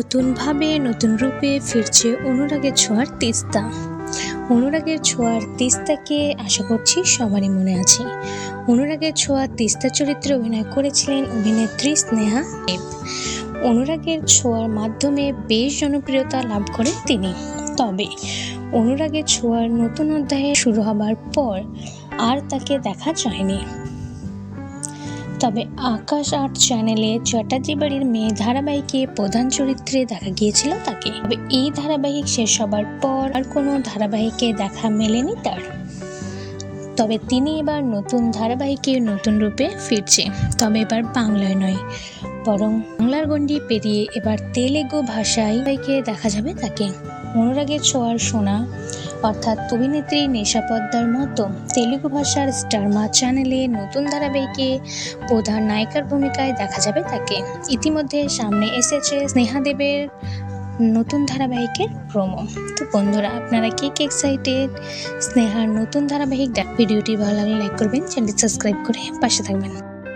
নতুনভাবে, নতুন রূপে ফিরছে অনুরাগের ছোঁয়ার তিস্তা। অনুরাগের ছোঁয়ার তিস্তাকে আশা করছি সবারই মনে আছে। অনুরাগের ছোঁয়া তিস্তা চরিত্রে অভিনয় করেছিলেন অভিনেত্রী স্নেহা দেব। অনুরাগের ছোঁয়ার মাধ্যমে বেশ জনপ্রিয়তা লাভ করেন তিনি। তবে অনুরাগের ছোঁয়ার নতুন অধ্যায়ে শুরু হবার পর আর তাকে দেখা যায়নি। তবে আকাশ আর্ট চ্যানেলে চ্যাটার্জি বাড়ির মেয়ে ধারাবাহিকে প্রধান চরিত্রে দেখা গিয়েছিল তাকে। তবে এই ধারাবাহিক শেষ হবার পর আর কোনো ধারাবাহিকে দেখা মেলেনি তার। তবে তিনি এবার নতুন ধারাবাহিকে নতুন রূপে ফিরছে। তবে এবার বাংলায় নয়, বরং বাংলার গণ্ডি পেরিয়ে এবার তেলেগু ভাষায় দেখা যাবে তাকে। অনুরাগের ছোঁয়ার সোনা অর্থাৎ অভিনেত্রী নেশা পদ্মার মতো তেলুগু ভাষার স্টারমা চ্যানেলে নতুন ধারাবাহিকে প্রধান নায়িকার ভূমিকায় দেখা যাবে তাকে। ইতিমধ্যে সামনে এসেছে স্নেহা দেবের নতুন ধারাবাহিকের প্রোমো তো বন্ধুরা, আপনারা কে কে এক্সাইটেড স্নেহার নতুন ধারাবাহিক ভিডিওটি ভালো লাগলে লাইক করবেন চ্যানেলটি সাবস্ক্রাইব করে পাশে থাকবেন।